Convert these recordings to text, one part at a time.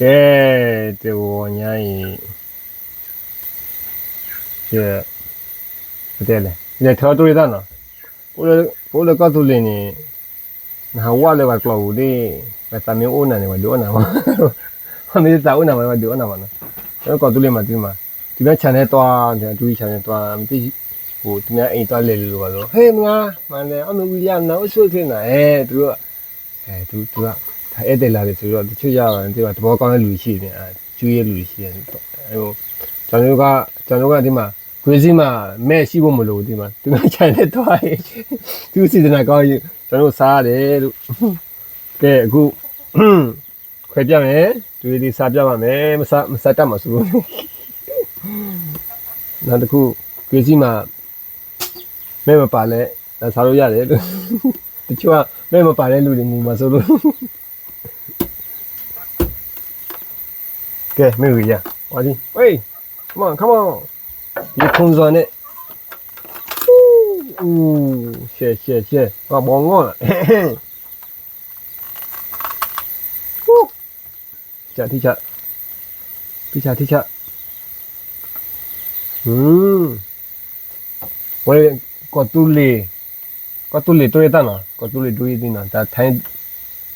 ကဲဒီဝညာကြီး这不对了，这条对的呢。我了我了告诉你呢，那我了话搞的，那咱们我那呢话多那嘛，我们在我那嘛话多那嘛呢。我告诉你嘛对嘛，这边钱的多，这注意钱的多，这我这边哎多来了话咯，嘿嘛，嘛嘞，我们威廉呢，我说天呐，哎，对吧？哎，对对吧？他အဲ့ တယ်လာတယ်ဆိုတော့တချို့ကြတော့ဒီမှာသဘောကောင်းတဲ့လူရှိတယ်အဲကျွေးရလူရှိတယ်အဲဟိုကျွန်တော်တို့ကကျွန်တော်တို့ကဒီမှာခွေးစီမှာမဲ့ရှိဖို့မလိုဒီမှာဒီမှာခြံနဲ့တွားရင်သူစီဒနာကောင်းရင်ကျွန်တော်တို့စားရတယ်လို့ကဲအခုခွဲပြမယ်သူဒီစားပြပါမယ်မစားမစားတတ်မှာဆိုလို့နောက်တစ်ခုခွေးစီမှာမဲ့မပါလဲစားလို့ရတယ်လို့တချို့ကမဲ့မပါတဲ့လူတွေငူမှာဆိုလို့ ကဲမေဝီရဝါဒီဝေး come on come on ဒီခုံးစောနဲ့ဦးရှေရှေရှေဘာဘောငေါ့ဟူးချာတိချာတိချာတိချာဟွန်းဝေးကောတူလီကောတူလီတွေ့တာနော်ကောတူလီတွေ့တင်တာဒါထိုင်း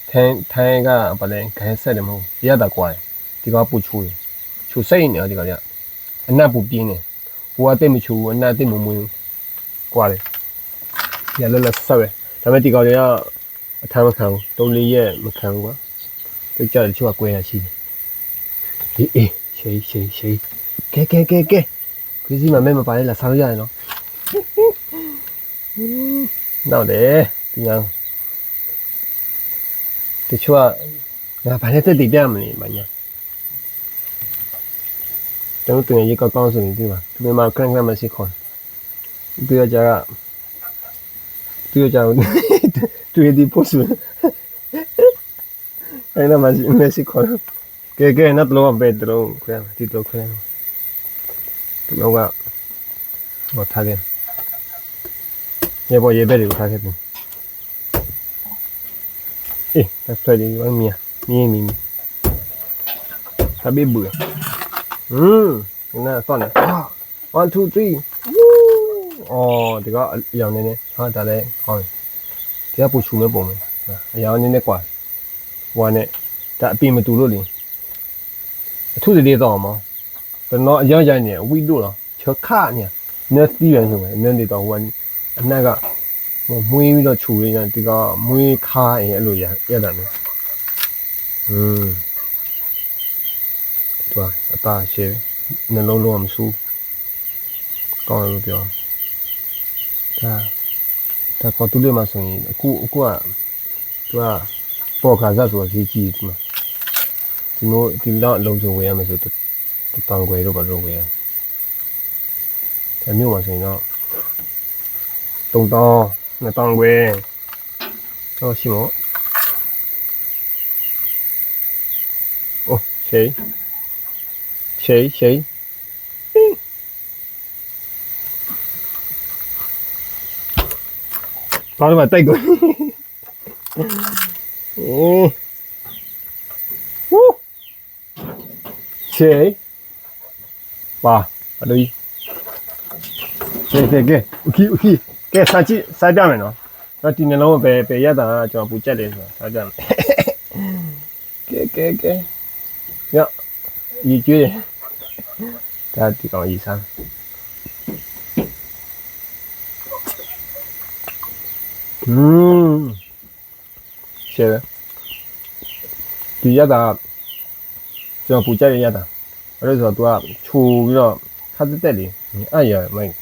ထိုင်းထိုင်းကဘာလဲခိုင်းဆက်တယ်မဟုတ်ရတာကွာ ဒီကပူချူတယ်ချူစိတ်နေဒီကလည်းအနက်ပူပြင်းနေဟိုကတိတ်မချူဘူးအနက်တိတ်မမွေးဘူးကွာတယ်ရလလဆက်ပဲဒါပေမဲ့ဒီကောင်တွေကအထမ်းမခံဘူးတုံးလေးရက်မခံဘူးကွာသူကြတယ်ချူကကွဲရရှိတယ်အေးအေးရှိရှိရှိကဲကဲကဲကဲခွေးစီမမဲမပါလေလားဆောင်းရရနော်နောက်တယ်ဒီကောင်တချို့ကငါဘာနဲ့တက်တည်ပြမလဲမညာ ကျွန်တော်တင်ရေးကောက်ကောင်းဆိုရင်ဒီမှာဒီမှာခရန့်ခရန့်မရှိခွန်ပြီးတော့ကြာကပြီးတော့ကြာတွေ့ဒီပို့ဆိုအဲ့ဒါမရှိမရှိခွန်ကဲကဲနတ်လောဘယ်တော့ခရန့်ဒီတော့ခရန့်ဒီတော့ကဟောထားတယ်ရေပေါ်ရေဘက်တွေကိုထားခဲ့ပြီအေး that's right ဒီဝမ်းမီမီမီမီသဘိဘူး อืมနာဆော့နေ1 2 3အော်ဒီကအရောင်နေနေဟာဒါလည်းကောင်းတယ်ဒီကပူချူမဲ့ပုံပဲအရောင်နေနေกว่าဟိုကနဲ့ဒါအပင်မတူလို့လေအထုလေးတော့မှာကျွန်တော်အရောင်ရိုင်းနေဝီတို့တော့ချခနေနေတီးရဆိုမယ်နည်းနေတော့ဟိုကအနက်ကမွေးပြီးတော့ခြူရင်းဒီကမွေးခါရင်အဲ့လိုရရတယ်နော်อืม သူကအသားရှည်နှလုံးလုံးမဆူးကောင်းတယ်လို့ပြောဒါဒါပေါ်တူလေးမှာဆိုရင်အခုအခုကသူကပေါ်ခါစားဆိုတာကြီးကြီးဒီမှာဒီလိုဒီလောက်အလုံးစုံဝယ်ရမယ်ဆိုတော့တန်ခွေတော့ဘာလို့ဝယ်ရဒါမျိုးမှာဆိုရင်တော့တုံတောင်းနှစ်တောင်းခွေတော့ရှိမို့အိုး ရှိရှိဘာလို့မတိုက်ကုန်โอ้วู้เชยป่าอะดูเกเกเกโอเคโอเคเกซาจิซาပြမယ်เนาะတော့ဒီနှလုံးကိုပဲပဲရတာကျွန်တော်ပူချက်တယ်ဆိုတာစားကြမယ်ကဲကဲကဲည ရေကျွေးတယ်ဒါဒီကောင်ရေစမ်းอืมရှယ်ဒီရတာကျွန်တော်ပူကြရရတာအဲ့ဒါဆိုတော့ तू ကခြုံပြီးတော့ခတ်တက်တက်လေးအဲ့ရမိုင်း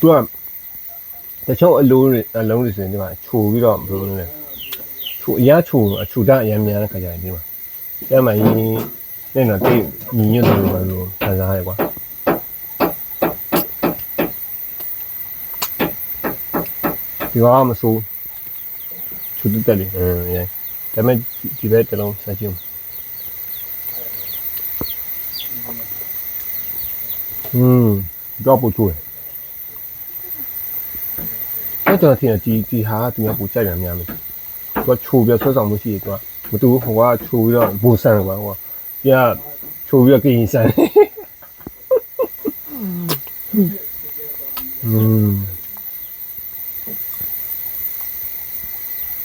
သူက တချို့အလိုတွေအလုံးတွေဆိုရင်ဒီမှာခြူပြီးတော့ဘယ်လိုလဲခြူအရာခြူအခြူတအရင်များတဲ့ခါကျရင်ဒီမှာကျမကြီးနဲ့တော့တိတ်ညီညွတ်တယ်လို့ပဲလို့ခံစားရတယ်ကွာဒီကမဆိုးခြူတက်တယ်လေအင်းရဲဒါပေမဲ့ဒီဘက်တလုံးဆက်ကြည့်อืมတော့ပူချူတယ် အဲ့ကျွန်တော်ထင်တယ်ဒီဒီဟာကသူများပူကြိုက်တယ်များမယ်သူကချိုးပြီးဆွဲဆောင်မှုရှိတယ်သူကမတူဟိုကချိုးပြီးတော့ဘူဆန်ကွာဟိုကပြချိုးပြီးတော့ကင်းဆန်อืม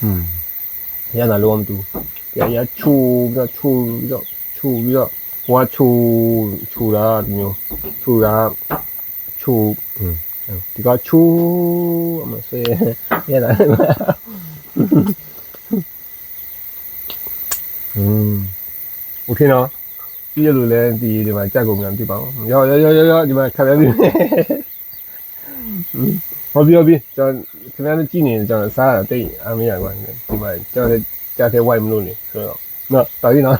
อืมရတာလုံးဝမတူပြရချိုးပြီးတော့ချိုးပြီးတော့ချိုးပြီးတော့ဟိုကချိုးချိုးတာဒီမျိုးချိုးတာချိုးอืม ဒီကချိုးအမဆွေရတာอืมโอเคနော်ပြီးရလို့လဲဒီဒီမှာကြက်ကုန်မြန်ပြပါဦးရောရောရောရောဒီမှာခက်ရပြီဟောပြီးဟောပြီးကျွန်တော်ခင်ဗျားတို့ကြည့်နေကျွန်တော်စားတာတိတ်အမရကွာဒီမှာကျွန်တော်ကြားထဲဝိုက်မလို့နေဆိုတော့နော်တော်ပြီနော်